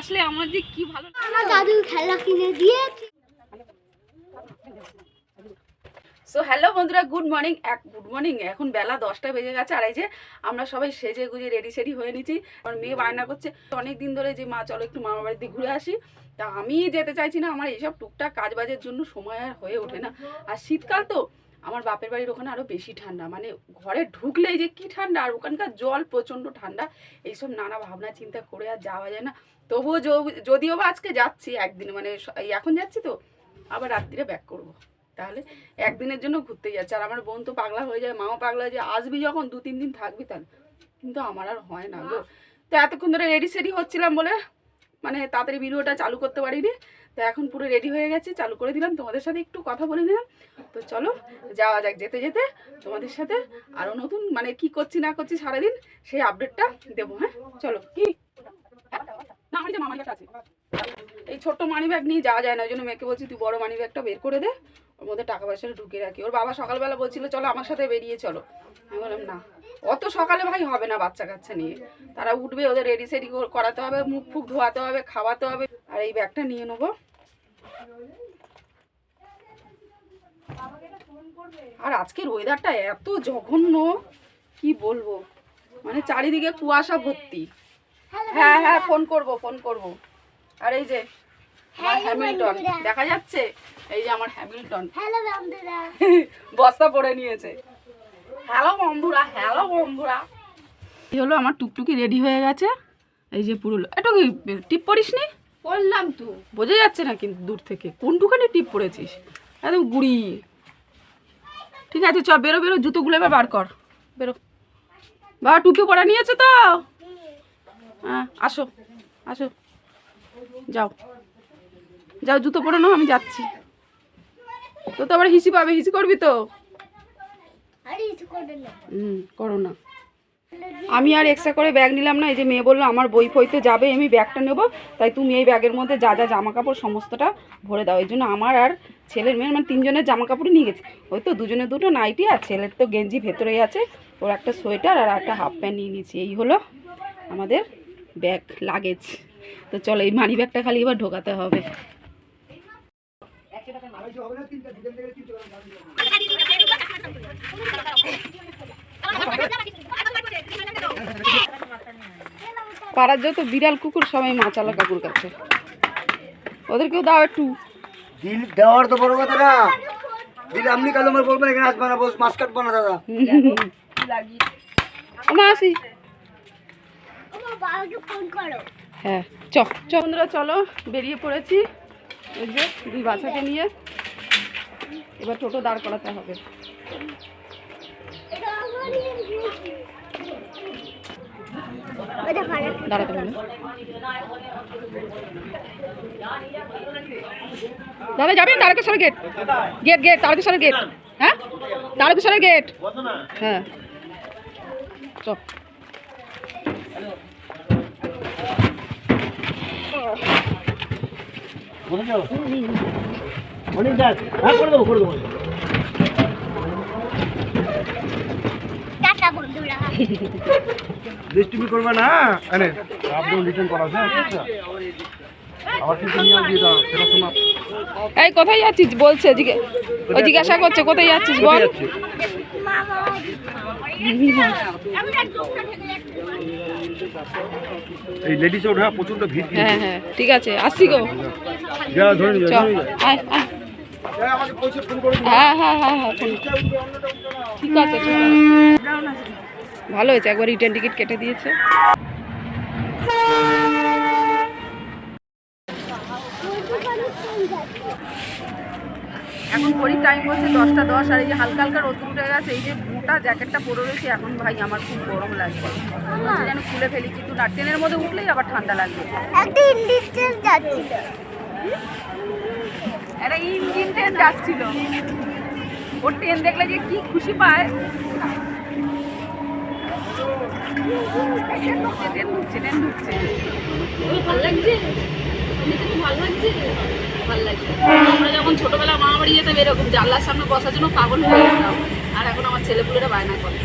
আসলে আমার যে কি ভালো আমার দাদু খেলা কিনে দিয়েছে। সো হ্যালো বন্ধুরা গুড মর্নিং এক গুড মর্নিং এখন বেলা দশটা বেজে গেছে। আর এই যে আমরা সবাই সেজে গুজে রেডি সেডি হয়ে নিচ্ছি। আমার মেয়ে বায়না করছে। অনেক দিন ধরে যে মা চলো একটু মামা বাড়িতে ঘুরে আসি। তা আমি যেতে চাইছি না। আমার এইসব টুকটাক কাজ বাজের জন্য সময় আর হয়ে ওঠে না। আর শীতকাল তো আমার বাপের বাড়ির ওখানে আরও বেশি ঠান্ডা। মানে ঘরে ঢুকলেই যে কি ঠান্ডা, আর ওখানকার জল প্রচণ্ড ঠান্ডা। এইসব নানা ভাবনা, চিন্তা করে আর যাওয়া যায় না। তবুও যদিও বা আজকে যাচ্ছি একদিন মানে এখন যাচ্ছি তো, আবার রাত্রিরে ব্যাক করব। তাহলে একদিনের জন্য ঘুরতে যাচ্ছে। আর আমার বোন তো পাগলা হয়ে যায়, মাও পাগলা হয়ে যায়, আসবি যখন দু, তিন দিন থাকবি তাহলে। কিন্তু আমার আর হয় না গো। তো এতক্ষণ ধরে রেডি সেডি হচ্ছিলাম বলে মানে তাড়াতাড়ি ভিডিওটা চালু করতে পারিনি। তো এখন পুরো রেডি হয়ে গেছে, চালু করে দিলাম। তোমাদের সাথে একটু কথা বলে নিলাম। তো চলো, যাওয়া যাক যেতে যেতে। তোমাদের সাথে আরও নতুন মানে কি করছি না করছি সারাদিন, সেই আপডেটটা দেবো হ্যাঁ? চলো, কি? এই ছোট্ট মানি ব্যাগ নিয়ে যাওয়া যায় না, ওই জন্য মেয়েকে বলছি, তুই বড় মানি ব্যাগটা বের করে দে। ওর মধ্যে টাকা পয়সাটা ঢুকে রাখি। ওর বাবা সকালবেলা বলছিল, চলো আমার সাথে বেরিয়ে চলো। আমি বললাম, না, অত সকালে ভাই হবে না বাচ্চা কাচ্চা নিয়ে। তারা উঠবে, ওদের রেডি সেডি করাতে হবে মুখ ফুক ধোয়াতে হবে, খাওয়াতে হবে। আর এই ব্যাগটা নিয়ে নেব। আর আজকের ওয়েদারটা এত জঘন্য কি বলব? মানে চারিদিকে কুয়াশা ভর্তি। হ্যাঁ হ্যাঁ ফোন করব ফোন করব। আর এই যে আমার হ্যামিল্টন দেখা যাচ্ছে? এই যে আমার হ্যামিল্টন হ্যালো বন্ধুরা বস্তা পরে নিয়েছে। হ্যালো বন্ধুরা হ্যালো বন্ধুরা। এই হলো আমার টুকটুকি রেডি হয়ে গেছে। এই যে পুরো একটু কি টিপ পরিস নি বললাম তো। বোঝা যাচ্ছে না কিন্তু দূর থেকে। কোনটুখানি টিপ পরেছিস একদম গুড়ি। ঠিক আছে চ বেরো বেরো জুতোগুলো এবার বার কর। বেরো। বাবা টুপি পরা নিয়েছে তো? হ্যাঁ আসো আসো। যাও। যাও জুতো পরে নাও আমি যাচ্ছি। তো তো আবার হিসি পাবে হিসি করবি তো? হুম করো না। আমি আর এক্সট্রা করে ব্যাগ নিলাম না এই যে মেয়ে বলল আমার বই ফইতে যাবে আমি ব্যাগটা নেব তাই তুমি এই ব্যাগের মধ্যে যা যা জামা কাপড় সমস্তটা ভরে দাও এই জন্য আমার আর ছেলের মেয়ের মানে তিনজনের জামা কাপড় নিয়ে গেছে ওই তো দুজনে দুটো নাইটি আর ছেলের তো গেঞ্জি ভেতরেই আছে ওর একটা সোয়েটার আর একটা হাফ প্যান্ট নিয়ে নিয়েছি এই হলো আমাদের ব্যাগ লাগেজ তো চলো এই মানি ব্যাগটা খালি এবার ঢোকাতে হবে পাড়ার যত বিড়াল কুকুর সবাই মাচালা কাকুর কাছে। ওদেরকেও দাও একটু। দিল দেওয়ার তো বড় কথা না। দিল আপনি কাল আমার বলবেন এখানে আসবে না বস মাছ কাটবো না দাদা। আসি। আমার করো হ্যাঁ চ। বন্ধুরা চলো বেরিয়ে পড়েছি। এই যে দুই বাচ্চাকে নিয়ে। এবার টোটো দাঁড় করাতে হবে। দাদা, যাবেন? তারকেশ্বরের গেট গেট গেট তারকেশ্বরের গেট হ্যাঁ? তারকেশ্বরের গেট হ্যাঁ। চ অনেক যাক। হ্যাঁ করে দেবো করে দেবো। করবে না? আরে আপডাউন রিটার্ন করা আছে আবার কিন্তু নিয়ে আসবি এটা সেটা তোমার এই কোথায় যাচ্ছিস? বলছে জিজ্ঞে- ও জিজ্ঞাসা করছে কোথায় যাচ্ছিস বল। এই লেডিস ওঠা প্রচণ্ড ভিড় হ্যাঁ হ্যাঁ ঠিক আছে আসছি গো। যা ধরে নিয়ে যা আয় আয়। যা আমাকে পৌঁছে ফোন করে হ্যাঁ হ্যাঁ হ্যাঁ হ্যাঁ ঠিক আছে ঠিক আছে। ভালো হয়েছে একবার রিটার্ন টিকিট কেটে দিয়েছে। এখন ঘড়ির টাইম হচ্ছে দশটা দশ আর এই যে হালকা হালকা রোদ উঠে গেছে এই যে মোটা জ্যাকেটটা পরে রয়েছে এখন ভাই আমার খুব গরম লাগছে। যেন খুলে ফেলি কিন্তু না ট্রেনের মধ্যে উঠলেই আবার ঠান্ডা লাগবে। একটা ইন্ডিয়ান ট্রেন যাচ্ছিল। একটা ইঞ্জিন ট্রেন যাচ্ছিল। ও ট্রেন দেখলে যে কি খুশি পায়। ঢুকছে ট্রেন ঢুকছে ভালো লাগছে ভালো লাগছে ভালো লাগছে আমরা যখন ছোটবেলা মামা বাড়ি যেতাম এরকম জানলার সামনে বসার জন্য পাগল হয়ে যেতাম আর এখন আমার ছেলেপুলেরা বায়না করে।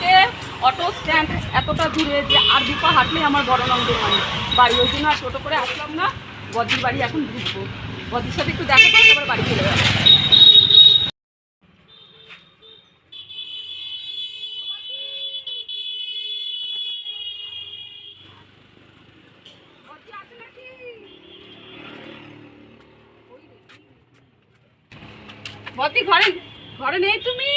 থেকে অটো স্ট্যান্ড এতটা দূরে যে আর দুপা হাঁটলেই আমার বড় নন্দের বাড়ি বাড়ি ওই জন্য আর টোটো করে আসলাম না। বদির বাড়ি এখন ঢুকবো। বদির সাথে একটু দেখা করে তারপর বাড়ি চলে যাব। ঘরে ঘরে নেই তুমি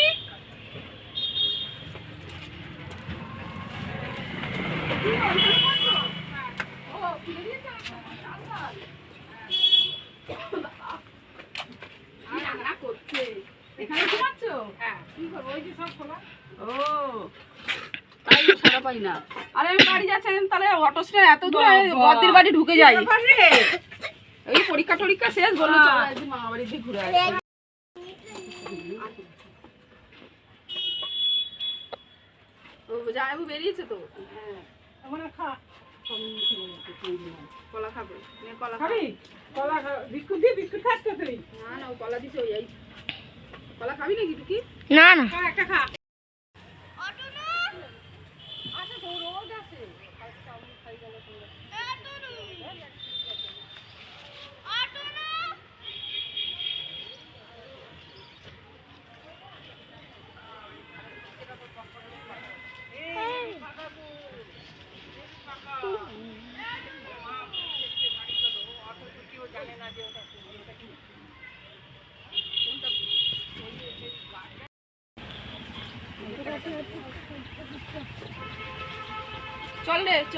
এখানে ঘুমাচ্ছ ও তাই পাই না। আরে আমি বাড়ি যাচ্ছেন তাহলে অটো স্ট্যান্ড এত দূরে বদির বাড়ি ঢুকে যাই। এই পরীক্ষা টরীক্ষা শেষ বলল চলো একদিন মামা বাড়ি দিয়ে ঘুরে আসি ও বেরিয়েছে তো? কলা খাবে। নে কলা খাবে? বিস্কুট দিয়ে বিস্কুট খাস তো তুই। না না ও কলা দিছে ওই কলা খাবি নাকি টুকি? না না। একটা খা। চল রে, চ।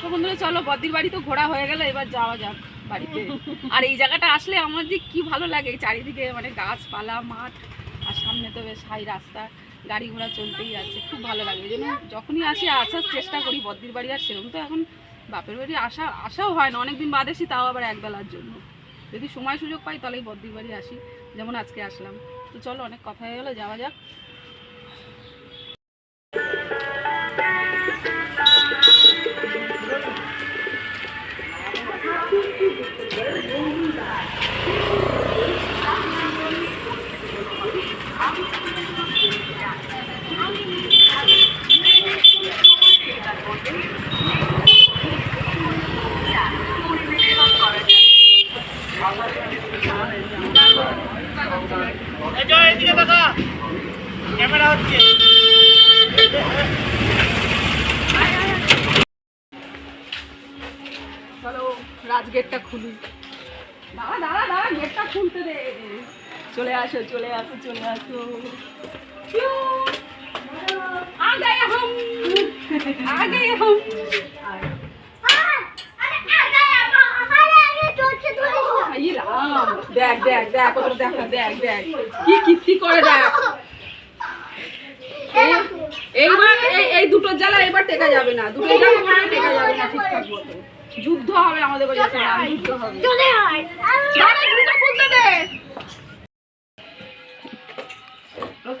তো বন্ধুরা, চলো, বদ্দির বাড়ি তো ঘোরা হয়ে গেল, এবার যাওয়া যাক বাড়িতে। আর এই জায়গাটা আসলে আমার যে কি ভালো লাগে, চারিদিকে মানে গাছপালা, মাঠ, আর সামনে তো বেশ হাই রাস্তা, গাড়ি ঘোড়া চলতেই আছে, খুব ভালো লাগে। জন্য যখনই আসি, আসার চেষ্টা করি, বদ্দির বাড়ি আর সেরকম তো এখন বাপের বাড়ি আসা, আসাও হয় না, অনেকদিন বাদ এসি তাও আবার একবেলার জন্য। যদি সময় সুযোগ পাই, তাহলেই বদ্দির বাড়ি আসি, যেমন আজকে আসলাম। তো চলো, অনেক কথা হয়ে গেলো, যাওয়া যাক। চলো চলে আসো চলে আসো চলে আসো। দেখ দেখ দেখ দেখ দেখ দেখ। কীর্তি করে দেখ। এইবার এই এই দুটো জ্বালা এবার টেকা যাবে না দুটো যাবে না ঠিকঠাক যুদ্ধ হবে আমাদের যুদ্ধ হবে।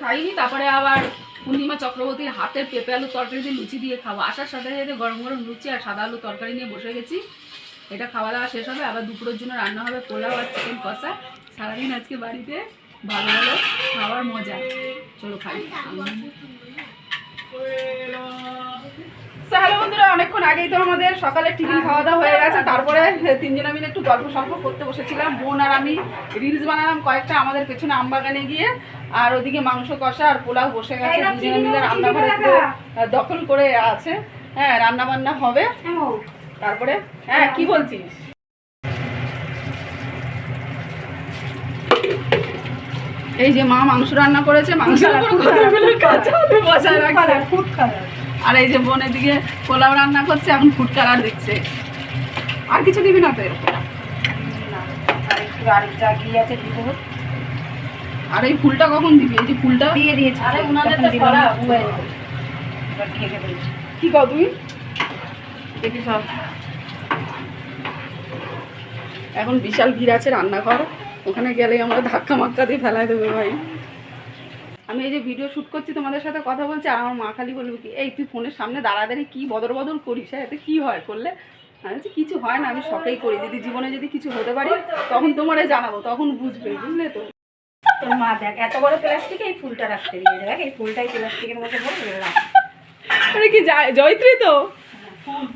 খাইনি, তারপরে আবার পূর্ণিমা চক্রবর্তীর হাতের পেঁপে আলু তরকারি দিয়ে লুচি দিয়ে খাব। আসার সাথে সাথে গরম গরম লুচি আর সাদা আলু তরকারি নিয়ে বসে গেছি। এটা খাওয়া দাওয়া শেষ হবে, আবার দুপুরের জন্য রান্না হবে পোলাও আর চিকেন কষা। সারাদিন আজকে বাড়িতে ভালো ভালো খাওয়ার মজা। চলো খাই। হ্যালো বন্ধুরা, অনেকক্ষণ আগেই তো আমাদের সকালে টিফিন খাওয়া দাওয়া হয়ে গেছে। তারপরে তিনজনে মিলে একটু গল্প সল্প করতে বসেছিলাম। বোন আর আমি রিলস বানালাম কয়েকটা আমাদের পেছনে আমবাগানে গিয়ে। আর ওদিকে মাংস কষা আর পোলাও বসে গেছে দুজনে মিলে রান্নাঘরে পুরো, দখল করে আছে। হ্যাঁ রান্না বান্না হবে। তারপরে হ্যাঁ কি বলছিস? এই যে মা মাংস রান্না করেছে মাংস আর এই যে বোনের দিকে পোলাও রান্না করছে এখন ফুড কালার দিচ্ছে আর কিছু দিবি না তো এর উপরে? আর এই ফুলটা কখন দিবি? এই যে ফুলটা? দিয়ে দিয়েছি। আরে কি কর তুই দেখি সব। এখন বিশাল ভিড় আছে রান্নাঘর। ওখানে গেলে আমরা ধাক্কা মাক্কা দিয়ে ফেলায় দেবে ভাই। আমি এই যে ভিডিও শ্যুট করছি তোমাদের সাথে কথা বলছি আর আমার মা খালি বলবে কি এই তুই ফোনের সামনে দাঁড়া দাঁড়িয়ে কী বদল বদল করিস হ্যাঁ? এতে কী হয় করলে? আমি বলছি, কিছু হয় না আমি শখেই করি। যদি জীবনে যদি কিছু হতে পারি তখন তোমারে জানাব তখন বুঝবে বুঝলে তো? তোর মা দেখ, এত বড় প্লাস্টিকে এই ফুলটা রাখতে দিয়ে দেখ, এই ফুলটাই প্লাস্টিকের মধ্যে ভরে রাখ কি জয়ত্রী তো?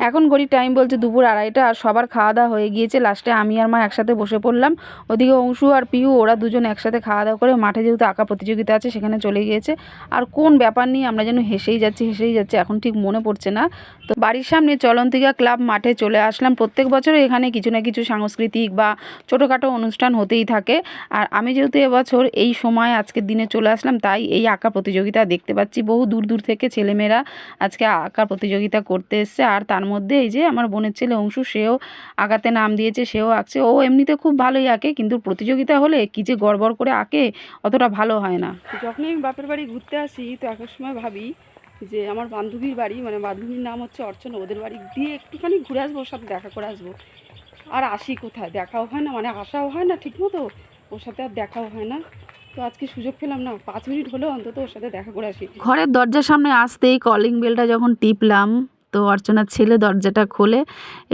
এখন ঘড়ির টাইম বলছে দুপুর আড়াইটা আর সবার খাওয়া দাওয়া হয়ে গিয়েছে। লাস্টে আমি আর মা একসাথে বসে পড়লাম। ওদিকে অংশু আর পিউ, ওরা দুজন একসাথে খাওয়া দাওয়া করে মাঠে যেহেতু আঁকা প্রতিযোগিতা আছে, সেখানে চলে গিয়েছে। আর কোন ব্যাপার নিয়ে আমরা যেন হেসেই যাচ্ছি হেসেই যাচ্ছি, এখন ঠিক মনে পড়ছে না। তো বাড়ির সামনে চলন্তিকা ক্লাব মাঠে চলে আসলাম। প্রত্যেক বছর এখানে কিছু না কিছু সাংস্কৃতিক বা ছোটোখাটো অনুষ্ঠান হতেই থাকে। আর আমি যেহেতু এবছর এই সময় আজকের দিনে চলে আসলাম, তাই এই আঁকা প্রতিযোগিতা দেখতে পাচ্ছি। বহু দূর দূর থেকে ছেলেমেয়েরা আজকে আঁকা প্রতিযোগিতা করতে এসছে। আর তার মধ্যে এই যে আমার বোনের ছেলে অংশু সেও আঁকাতে নাম দিয়েছে সেও আঁকছে। ও এমনিতে খুব ভালোই আঁকে কিন্তু প্রতিযোগিতা হলে কী যে গড়বড় করে আঁকে অতটা ভালো হয় না। যখনই আমি বাপের বাড়ি ঘুরতে আসি তো এক সময় ভাবি যে আমার বান্ধবীর বাড়ি মানে বান্ধবীর নাম হচ্ছে অর্চনা ওদের বাড়ি দিয়ে একটুখানি ঘুরে আসব ওর সাথে দেখা করে আসব। আর আসি কোথায়? দেখাও হয় না মানে আসাও হয় না ঠিক মতো ওর সাথে আর দেখাও হয় না। তো আজকে সুযোগ পেলাম না পাঁচ মিনিট হলেও অন্তত ওর সাথে দেখা করে আসি। ঘরের দরজার সামনে আসতেই কলিং বেলটা যখন টিপলাম তো অর্চনার ছেলে দরজাটা খোলে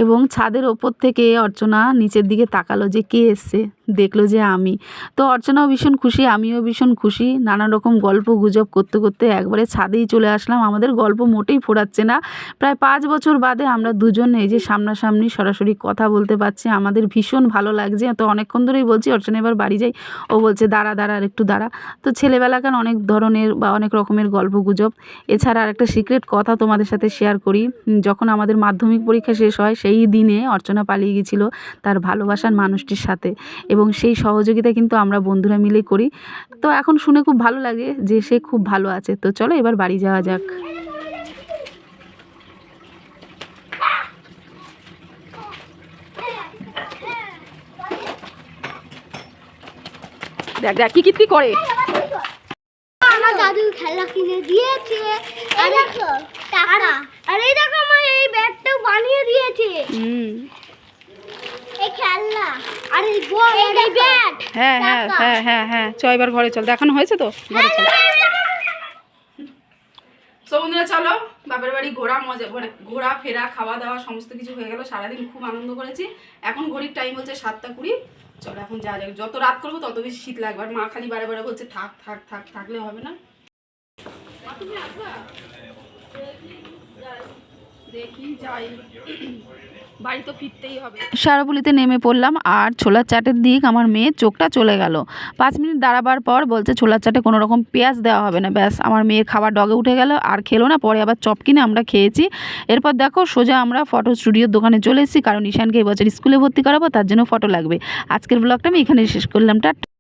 এবং ছাদের ওপর থেকে অর্চনা নিচের দিকে তাকালো যে কে এসছে। দেখল যে আমি। তো অর্চনাও ভীষণ খুশি, আমিও ভীষণ খুশি। নানা রকম গল্প গুজব করতে করতে একবারে ছাদেই চলে আসলাম। আমাদের গল্প মোটেই ফোরাচ্ছে না। প্রায় পাঁচ বছর বাদে আমরা দুজন এই যে সামনাসামনি সরাসরি কথা বলতে পারছি। আমাদের ভীষণ ভালো লাগছে। তো অনেকক্ষণ ধরেই বলছি, অর্চনা, এবার বাড়ি যাই। ও বলছে, দাঁড়া দাঁড়া, আর একটু দাঁড়া। তো ছেলেবেলাকার অনেক ধরনের বা অনেক রকমের গল্প গুজব। এছাড়া আর একটা সিক্রেট কথা তোমাদের সাথে শেয়ার করি। যখন আমাদের মাধ্যমিক পরীক্ষা শেষ হয়, সেই দিনে অর্চনা পালিয়ে গেছিল তার ভালোবাসার মানুষটির সাথে। এবং সেই সহযোগিতা কিন্তু আমরা বন্ধুরা মিলে করি। তো এখন শুনে খুব ভালো লাগে যে সে খুব ভালো আছে। তো চলো এবার বাড়ি যাওয়া যাক। দেখ দেখ কি কীর্তি করে? আমার দাদু খেলা কিনে দিয়েছে। আর দেখো টাকা। আর দেখো আমার এই ব্যাগটাও বানিয়ে দিয়েছে। হুম। এই খেলনা আর এই বল এই ব্যাট। হ্যাঁ হ্যাঁ হ্যাঁ হ্যাঁ হ্যাঁ। চ এবার ঘরে চল। দেখানো হয়েছে তো? ঘরে চল। সো বন্ধুরা চলো। বাপের বাড়ি ঘোরা মজা মানে ঘোরা ফেরা খাওয়া দাওয়া সমস্ত কিছু হয়ে গেল। সারাদিন খুব আনন্দ করেছি। এখন ঘড়ির টাইম হচ্ছে সাতটা কুড়ি। চলো এখন যা যাক। যত রাত করব তত বেশি শীত লাগবে। আর মা খালি বারে বারে বলছে থাক থাক থাক থাকলে হবে না। তুমি আসবা? দেখি সারাপুলিতে নেমে পড়লাম আর ছোলার চাটের দিক আমার মেয়ের চোখটা চলে গেল। পাঁচ মিনিট দাঁড়াবার পর বলছে, ছোলার চাটে কোনো রকম পেঁয়াজ দেওয়া হবে না। ব্যাস, আমার মেয়ের খাবার ডগে উঠে গেল, আর খেলো না। পরে আবার চপ কিনে আমরা খেয়েছি। এরপর দেখো, সোজা আমরা ফটো স্টুডিওর দোকানে চলে এসেছি। কারণ ঈশানকে এবছর স্কুলে ভর্তি করাবো, তার জন্য ফটো লাগবে। আজকের ব্লগটা আমি এখানে শেষ করলাম। টা